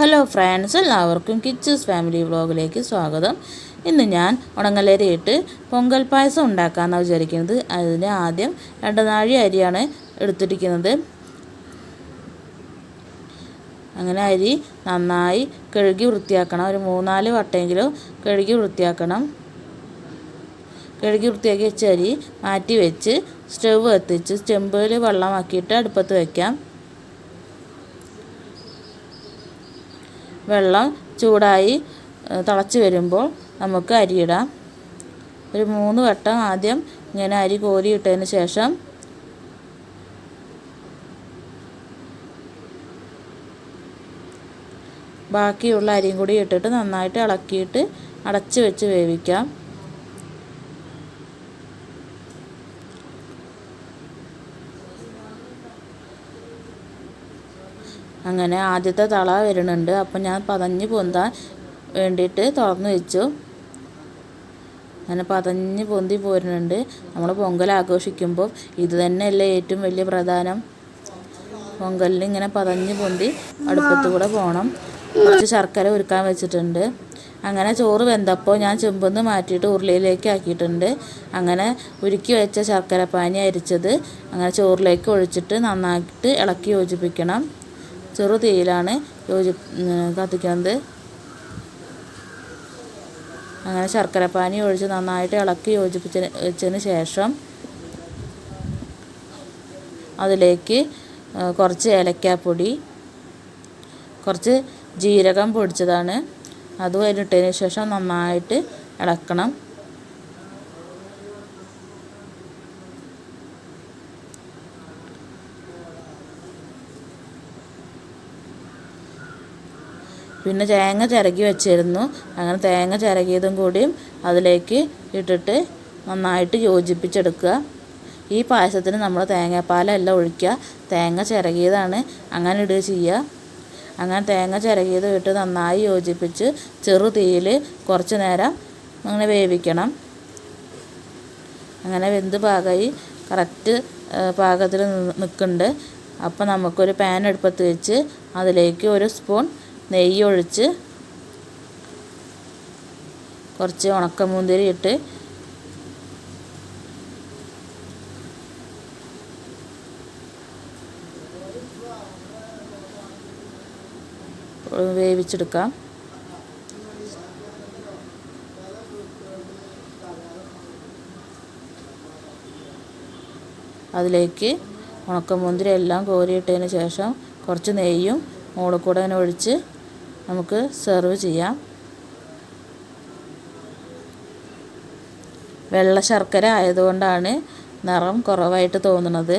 Hello friends എല്ലാവർക്കും കിച്ചസ് family വ്ളോഗിലേക്ക് സ്വാഗതം. ഇന്ന് ഞാൻ ഉണങ്ങലരിയിട്ട് പൊങ്കൽ പായസം ഉണ്ടാക്കാമെന്നാണ് വിചാരിക്കുന്നത്. അതിന് ആദ്യം രണ്ട് നാഴി അരിയാണ് എടുത്തിരിക്കുന്നത്. അങ്ങനെ അരി നന്നായി കഴുകി വൃത്തിയാക്കണം. ഒരു മൂന്നാൽ വട്ടമെങ്കിലും കഴുകി വൃത്തിയാക്കണം. കഴുകി വൃത്തിയാക്കി വെച്ച അരി മാറ്റി വെച്ച് സ്റ്റവ് കത്തിച്ച് ചെമ്പിൽ വെള്ളമാക്കിയിട്ട് അടുപ്പത്ത് വയ്ക്കാം വെള്ളം ചൂടായി തിളച്ച് വരുമ്പോൾ നമുക്ക് അരിയിടാം. ഒരു മൂന്ന് വട്ടം ആദ്യം ഇങ്ങനെ അരി കോരിയിട്ടതിന് ശേഷം ബാക്കിയുള്ള അരിയും കൂടി ഇട്ടിട്ട് നന്നായിട്ട് ഇളക്കിയിട്ട് അടച്ച് വെച്ച് വേവിക്കാം. അങ്ങനെ ആദ്യത്തെ തള വരുന്നുണ്ട്. അപ്പം ഞാൻ പതഞ്ഞ് പൊന്താൻ വേണ്ടിയിട്ട് തുറന്ന് വെച്ചു. അങ്ങനെ പതഞ്ഞ് പൊന്തി പോരുന്നുണ്ട്. നമ്മൾ പൊങ്കൽ ആഘോഷിക്കുമ്പോൾ ഇത് തന്നെയല്ലേ ഏറ്റവും വലിയ പ്രധാനം. പൊങ്കലിൽ ഇങ്ങനെ പതഞ്ഞ് പൊന്തി അടുപ്പത്ത് കൂടെ പോകണം കുറച്ച് ശർക്കര ഉരുക്കാൻ വെച്ചിട്ടുണ്ട്. അങ്ങനെ ചോറ് വെന്തപ്പോൾ ഞാൻ ചെമ്പൊന്ന് മാറ്റിയിട്ട് ഉരുളിയിലേക്ക് ആക്കിയിട്ടുണ്ട്. അങ്ങനെ ഉരുക്കി വെച്ച ശർക്കര പാനി അരിച്ചത് അങ്ങനെ ചോറിലേക്ക് ഒഴിച്ചിട്ട് നന്നായിട്ട് ഇളക്കി യോജിപ്പിക്കണം. ചെറു തീയിലാണ് യോജി കത്തിക്കുന്നത്. അങ്ങനെ ശർക്കര പാനി ഒഴിച്ച് നന്നായിട്ട് ഇളക്കി യോജിപ്പിച്ചതിന് ശേഷം അതിലേക്ക് കുറച്ച് ഏലക്കാപ്പൊടി കുറച്ച് ജീരകം പൊടിച്ചതാണ്. അതും അതിലിട്ടതിന് ശേഷം നന്നായിട്ട് ഇളക്കണം. പിന്നെ തേങ്ങ ചിരകി വെച്ചിരുന്നു. അങ്ങനെ തേങ്ങ ചിരകിയതും കൂടിയും അതിലേക്ക് ഇട്ടിട്ട് നന്നായിട്ട് യോജിപ്പിച്ചെടുക്കുക. ഈ പായസത്തിന് നമ്മൾ തേങ്ങാപ്പാലെല്ലാം ഒഴിക്കുക. തേങ്ങ ചിരകിയതാണ് അങ്ങനെ ഇടുക ചെയ്യുക. അങ്ങനെ തേങ്ങ ചിരകിയത് ഇട്ട് നന്നായി യോജിപ്പിച്ച് ചെറു തീയിൽ കുറച്ച് നേരം അങ്ങനെ വേവിക്കണം. അങ്ങനെ വെന്ത് പാകമായി. കറക്റ്റ് പാകത്തിൽ നിൽക്കുന്നുണ്ട്. അപ്പോൾ നമുക്കൊരു പാൻ എടുപ്പത്ത് വെച്ച് അതിലേക്ക് ഒരു സ്പൂൺ നെയ്യ് ഒഴിച്ച് കുറച്ച് ഉണക്കമുന്തിരി ഇട്ട് വേവിച്ചെടുക്കാം. അതിലേക്ക് ഉണക്കമുന്തിരി എല്ലാം കോരിയിട്ടതിന് ശേഷം കുറച്ച് നെയ്യും മുകളിൽ കൂടെ അങ്ങനെ ഒഴിച്ച് നമുക്ക് സെർവ് ചെയ്യാം. വെള്ള ശർക്കര ആയതുകൊണ്ടാണ് നിറം കുറവായിട്ട് തോന്നുന്നത്.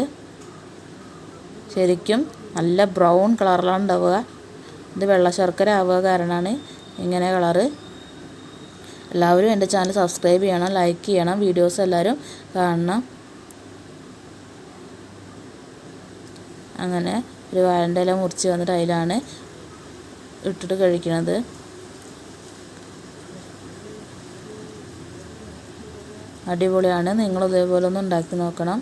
ശരിക്കും നല്ല ബ്രൗൺ കളറിലാണ് ഉണ്ടാവുക. ഇത് വെള്ള ശർക്കര ആവുക കാരണമാണ് ഇങ്ങനെ കളറ് എല്ലാവരും എന്റെ ചാനൽ സബ്സ്ക്രൈബ് ചെയ്യണം ലൈക്ക് ചെയ്യണം വീഡിയോസ് എല്ലാവരും കാണണം. അങ്ങനെ ഒരു വാഴന്റെ ഇല മുറിച്ച് വന്നിട്ട് അതിലാണ് ഇട്ടിട്ട് കഴിക്കുന്നത് അടിപൊളിയാണ്. നിങ്ങൾ ഇതേപോലെ ഒന്ന് ഉണ്ടാക്കി നോക്കണം.